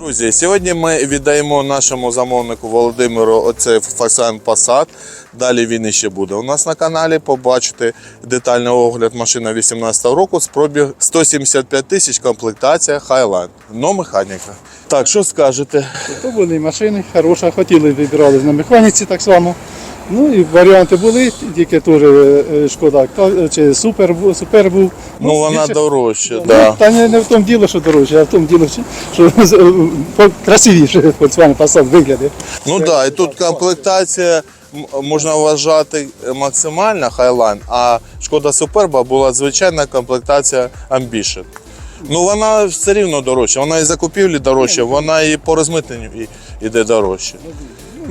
Друзі, сьогодні ми віддаємо нашому замовнику Володимиру оцей Volkswagen Passat. Далі він іще буде. У нас на каналі побачите детальний огляд машини 18 року з пробіг 175 тисяч комплектація Highline. Но механіка. Так, що скажете? То були машини, хороша, хотіли вибирали на механіці так само. Ну і варіанти були, тільки теж е, шкода чи супер, супер був. Ну, вона більше- дорожча. Ну, Да. Та не, не в тому діло, що дорожче, а в тому діло, що, е, красивіше Volkswagen Passat виглядає. Ну так, да, і тут комплектація можна вважати максимальна Highline, а шкода Суперба була звичайна комплектація Ambition. Ну вона все рівно дорожча, вона і закупівлі дорожча, вона і по розмитненню іде дорожче.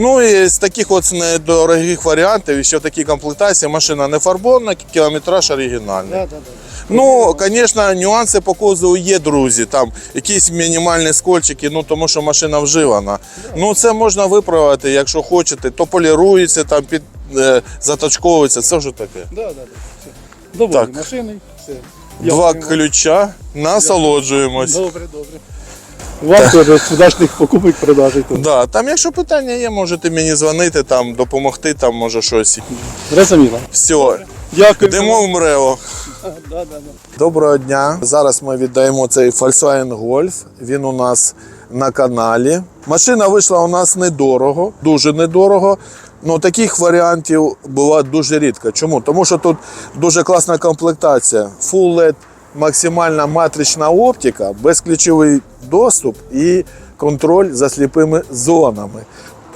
Ну і з таких от недорогих варіантів, і ще в такій комплектації машина не фарбована, кілометраж оригінальний. Ну, звісно, нюанси по кузову є, друзі. Там якісь мінімальні скольчики, ну тому що машина вживана. Ну це можна виправити, якщо хочете, то полірується, там під е, заточковується. Це вже таке. Да, да, да. все. Доволі Так. машини. Все. Два Дякуємо. ключа, насолоджуємось. Добре, добре. Вам теж удачних покупок продажей. тут. Да, там, якщо питання є, можете мені дзвонити, там допомогти, там може щось. Зрозуміло. Все, Дякую. йдемо в МРЕО. Да, да, да. Доброго дня. Зараз ми віддаємо цей Volkswagen Golf. Він у нас на каналі. Машина вийшла у нас недорого, дуже недорого. Ну, таких варіантів буває дуже рідко. Чому? Тому що тут дуже класна комплектація. Full LED, максимальна матрична оптика, безключовий доступ і контроль за сліпими зонами.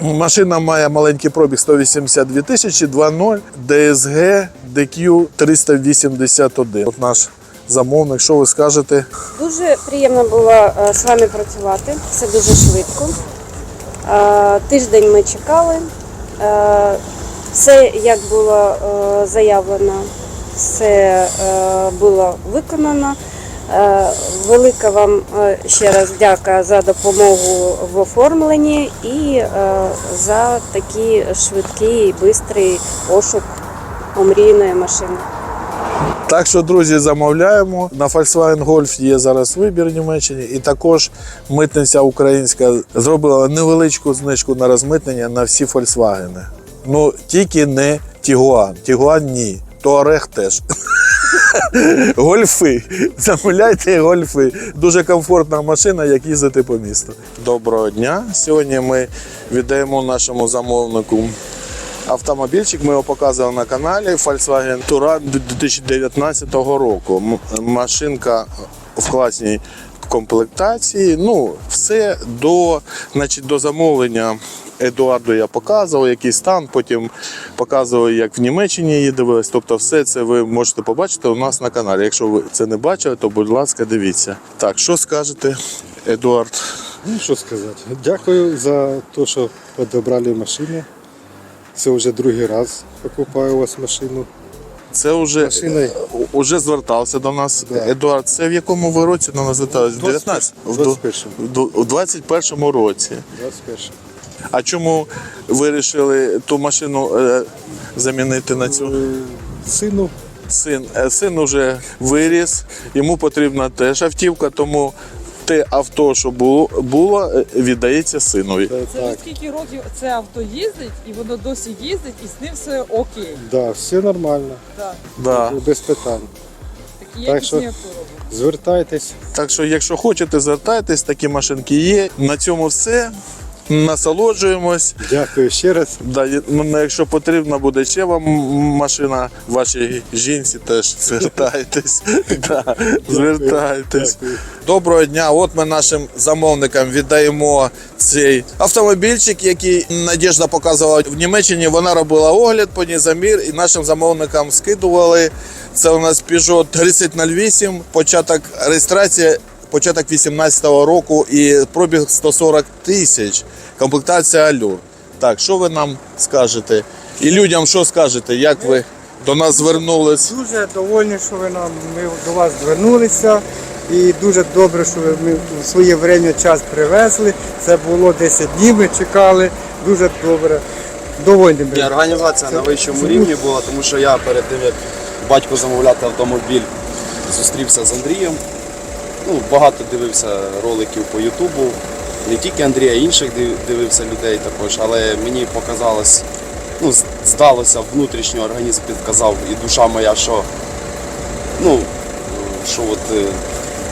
Машина має маленький пробіг 182 тисячі 2.0 DSG DQ 381. От наш замовник, що ви скажете? Дуже приємно було е, з вами працювати. Все дуже швидко. Е, Тиждень ми чекали. Е, Все, як було заявлено, все е, було виконано. Е, Велика вам е, ще раз дяка за допомогу в оформленні і за такий швидкий і швидкий пошук омрійної машини. Так що, друзі, замовляємо. На Volkswagen Golf є зараз вибір в Німеччині, і також митниця українська зробила невеличку знижку на розмитнення на всі Volkswagen. Ну, тільки не Tiguan. Tiguan ні. Touareg теж. Гольфи. Замовляйте гольфи. Дуже комфортна машина, як їздити по місту. Доброго дня. Сьогодні ми віддаємо нашому замовнику автомобільчик. Ми його показували на каналі Volkswagen Touran 2019 року. Машинка в класній комплектації. Ну, все до, значить, до замовлення. Едуарду я показував, який стан, потім показував, як в Німеччині її дивились. Тобто, все це ви можете побачити у нас на каналі. Якщо ви це не бачили, то будь ласка, дивіться. Так, що скажете, Едуард? Ну, що сказати. Дякую за те, що підібрали машину. Це вже другий раз покупаю у вас машину. Це вже, Машина- уже звертався до нас. Да. Едуард, це в якому ви році на нас звертались? В 19? 21-му. в У 21-му році. 21. А чому вирішили ту машину е, замінити на цю? Сину Син, е, син уже виріс, йому потрібна теж автівка, тому те авто, що було, було е, віддається синові. е, Це вже так, скільки років це авто їздить, і воно досі їздить, і з ним все окей. да, все нормально, Так. Да. без питань. Такі Так якісні що- авто роблять. Звертайтесь. Так що, якщо хочете, звертайтесь, такі машинки є. На цьому все. Насолоджуємось. Дякую ще раз. Да, є- ну, якщо потрібна буде ще вам машина, вашій жінці теж звертайтесь. Да, звертайтесь. Дякую. Доброго дня. От ми нашим замовникам віддаємо цей автомобільчик, який Надіжда показувала в Німеччині. Вона робила огляд по ній замір і нашим замовникам скидували. Це у нас Peugeot 3008, початок реєстрації. Початок 18-го року і пробіг 140 тисяч. Комплектація Allure. Так, що ви нам скажете? І людям що скажете? Як ви до нас звернулись? Дуже довольні, що ви нам ми до вас звернулися. І дуже добре, що ви ми в своє время час привезли. Це було 10 днів, ми чекали. Дуже добре. Довольні Ні, ми. організація на вищому рівні була, тому що я перед тим, як батько замовляти автомобіль, зустрівся з Андрієм. Ну, багато дивився роликів по Ютубу. не тільки Андрія, інших дивився людей також, але мені показалось, ну, здалося, внутрішньо організм підказав і душа моя, що, ну, що от, е,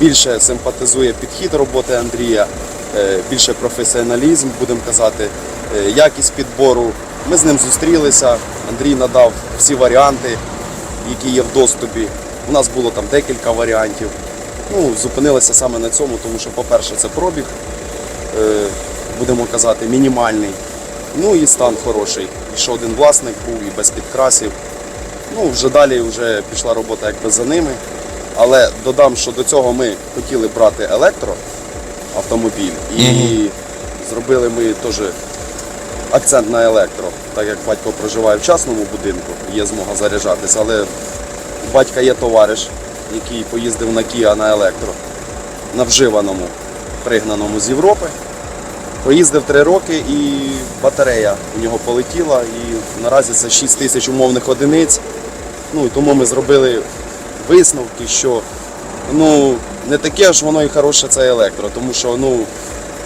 більше симпатизує підхід роботи Андрія, е, більше професіоналізм, будемо казати, е, якість підбору. Ми з ним зустрілися, Андрій надав всі варіанти, які є в доступі. У нас було там декілька варіантів. Ну, зупинилися саме на цьому, тому що, по-перше, це пробіг, е, будемо казати, мінімальний. Ну і стан хороший. І що один власник був і без підкрасів. Ну, вже далі вже пішла робота якби за ними. Але додам, що до цього ми хотіли брати електроавтомобіль і зробили ми теж акцент на електро, так як батько проживає в частному будинку, є змога заряджатися, але батька є товариш, який поїздив на Kia на електро, на вживаному, пригнаному з Європи. Поїздив три роки і батарея у нього полетіла. І наразі це 6 тисяч умовних одиниць. Ну і тому ми зробили висновки, що ну, не таке ж воно і хороше це електро, тому що ну,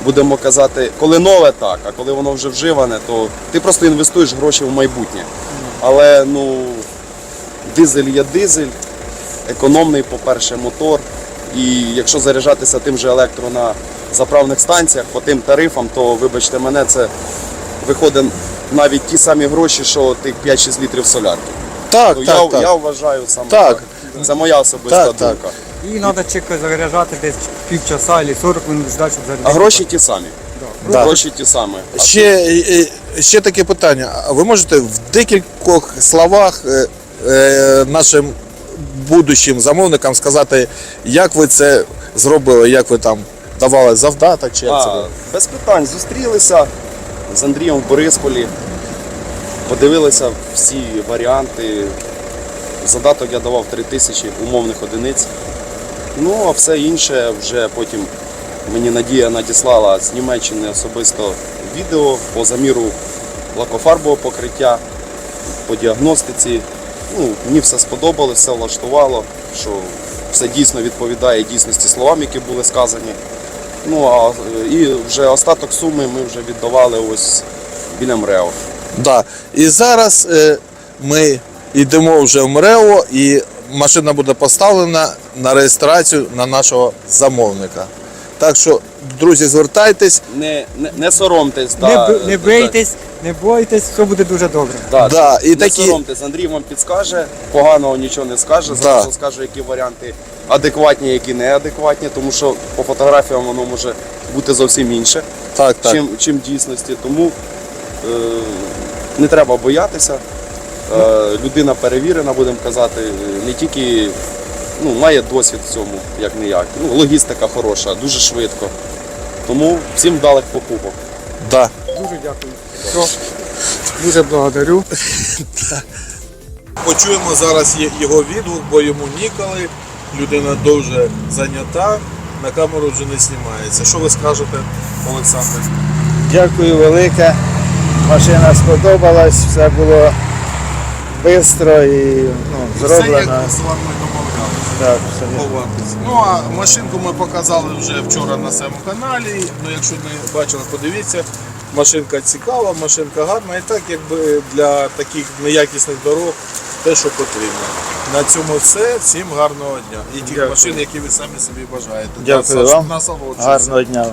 будемо казати, коли нове так, а коли воно вже вживане, то ти просто інвестуєш гроші в майбутнє. Але ну, дизель є дизель, економний, по-перше, мотор. І якщо заряджатися тим же електро на заправних станціях по тим тарифам, то вибачте мене, це виходить навіть ті самі гроші, що тих 5-6 літрів солярки. Так, Ну, так, я, так. я вважаю саме Так. так. Це моя особиста Так, так. думка. І треба чеко заряджати десь півчаса або 40 хвилин ждати, щоб зарядити. А гроші ті самі. Да. Гроші ті самі. А Ще, е, е, ще таке питання. А Ви можете в декількох словах е, е, нашим будущим замовникам сказати, як ви це зробили, як ви там давали завдаток чи як це було? без питань зустрілися з Андрієм в Борисполі, подивилися всі варіанти. Задаток я давав 3 тисячі умовних одиниць. Ну, а все інше вже потім мені Надія надіслала з Німеччини особисто відео по заміру лакофарбового покриття, по діагностиці. Ну, мені все сподобалось, все влаштувало, що все дійсно відповідає дійсності словам, які були сказані. Ну а е, і вже остаток суми ми вже віддавали ось біля МРЕО. Да. І зараз е, ми йдемо вже в МРЕО і машина буде поставлена на реєстрацію на нашого замовника. Так що, друзі, звертайтесь. Не, не, не соромтесь, Не, да, б- не да, бийтесь, не бойтесь, все буде дуже добре. Да, Да, і не такі- соромтесь, Андрій вам підскаже, поганого нічого не скаже, Да. зразу скаже, які варіанти адекватні, які неадекватні, тому що по фотографіям воно може бути зовсім інше, Так, так. чим, чим в дійсності. Тому е, не треба боятися. Е, людина перевірена, будемо казати, не тільки ну, має досвід в цьому, як не як. Ну, логістика хороша, дуже швидко. Тому всім вдалих покупок. Да. Дуже дякую. Все. Дуже благодарю. Почуємо зараз його відгук, бо йому ніколи. Людина дуже зайнята, на камеру вже не знімається. Що ви скажете, Олександр? Дякую велике. Машина сподобалась, все було швидко і ну, Все як з вами домовлялися. Так, все ховатися. Ну а машинку ми показали вже вчора на своєму каналі. Ну, якщо не бачили, подивіться. Машинка цікава, машинка гарна, і так якби для таких неякісних дорог те, що потрібно. На цьому все. Всім гарного дня. І тих Дякую. машин, які ви самі собі бажаєте. Дякую вам. Гарного дня.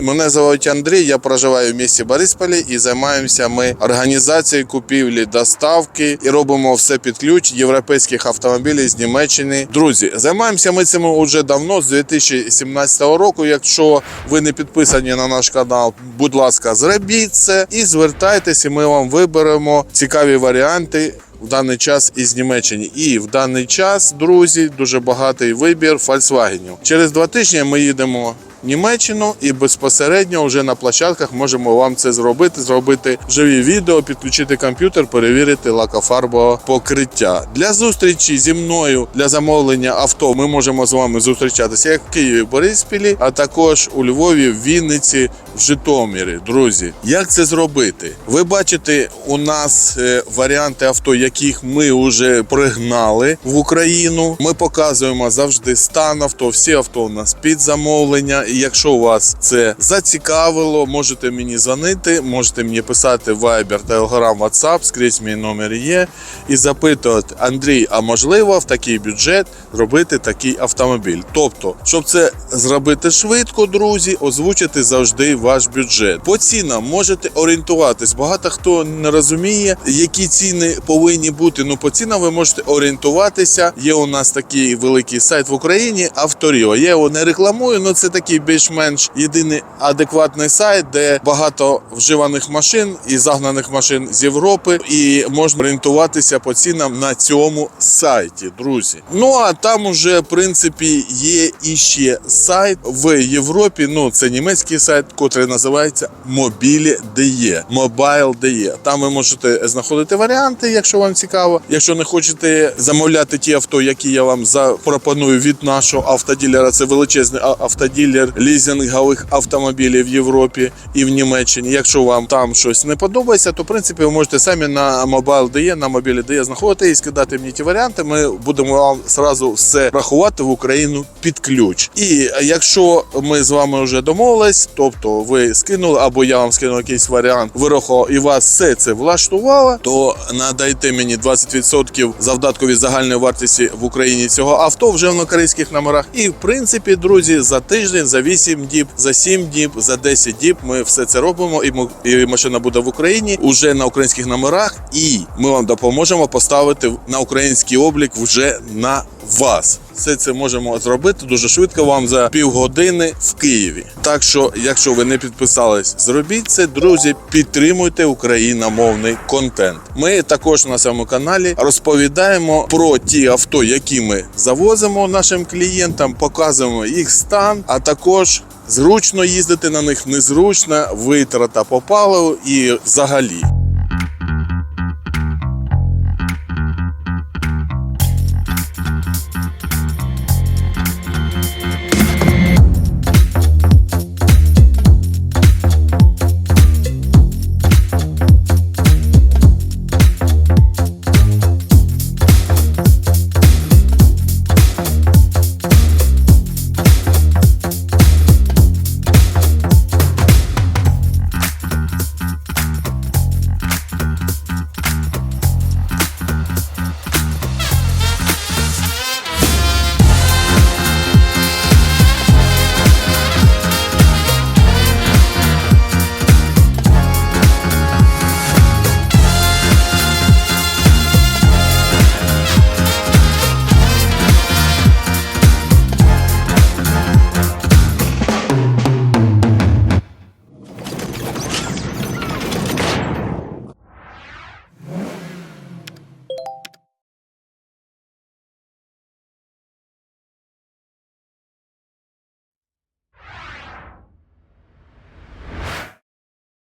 Мене звуть Андрій, я проживаю в місті Борисполі і займаємося ми організацією купівлі, доставки і робимо все під ключ європейських автомобілів з Німеччини. Друзі, займаємося ми цим уже давно, з 2017 року. Якщо ви не підписані на наш канал, будь ласка, зробіть це і звертайтеся, ми вам виберемо цікаві варіанти. В даний час із Німеччини. І в даний час, друзі, дуже багатий вибір Volkswagen. Через два тижні ми їдемо Німеччину і безпосередньо вже на площадках можемо вам це зробити, зробити живі відео, підключити комп'ютер, перевірити лакофарбове покриття. Для зустрічі зі мною для замовлення авто ми можемо з вами зустрічатися як в Києві, Бориспілі, а також у Львові, Вінниці, в Житомирі, друзі. Як це зробити? Ви бачите, у нас е, варіанти авто, яких ми вже пригнали в Україну. Ми показуємо завжди стан авто. Всі авто у нас під замовлення. І якщо вас це зацікавило, можете мені дзвонити, можете мені писати Viber, Telegram, WhatsApp, скрізь мій номер є, і запитувати Андрій, а можливо в такий бюджет зробити такий автомобіль. Тобто, щоб це зробити швидко, друзі, озвучити завжди ваш бюджет. По цінам можете орієнтуватись. Багато хто не розуміє, які ціни повинні бути. Ну по цінам ви можете орієнтуватися. Є у нас такий великий сайт в Україні Авторіо. Я його не рекламую, але це такий більш-менш єдиний адекватний сайт, де багато вживаних машин і загнаних машин з Європи, і можна орієнтуватися по цінам на цьому сайті, друзі. Ну а там уже в принципі є іще сайт в Європі. Ну це німецький сайт, котрий називається Mobile.de. Mobile.de. Там ви можете знаходити варіанти, якщо вам цікаво. Якщо не хочете замовляти ті авто, які я вам запропоную від нашого автоділера, це величезний автоділер лізингових автомобілів в Європі і в Німеччині. Якщо вам там щось не подобається, то в принципі ви можете самі на Mobile.de, на мобілі.de знаходити і скидати мені ті варіанти. Ми будемо вам зразу все рахувати в Україну під ключ. І якщо ми з вами вже домовились, тобто ви скинули або я вам скинув якийсь варіант вирахував і вас все це влаштувало, то надайте мені 20% завдатку від загальної вартості в Україні цього авто вже на корейських номерах. І в принципі, друзі, за тиждень, за 8 діб, за 7 діб, за 10 діб ми все це робимо, і і машина буде в Україні уже на українських номерах, і ми вам допоможемо поставити на український облік вже на вас. Все це можемо зробити дуже швидко вам за півгодини в Києві. Так що, якщо ви не підписались, зробіть це, друзі, підтримуйте україномовний контент. Ми також на цьому каналі розповідаємо про ті авто, які ми завозимо нашим клієнтам, показуємо їх стан, а також зручно їздити на них, незручно, витрата по паливу і взагалі.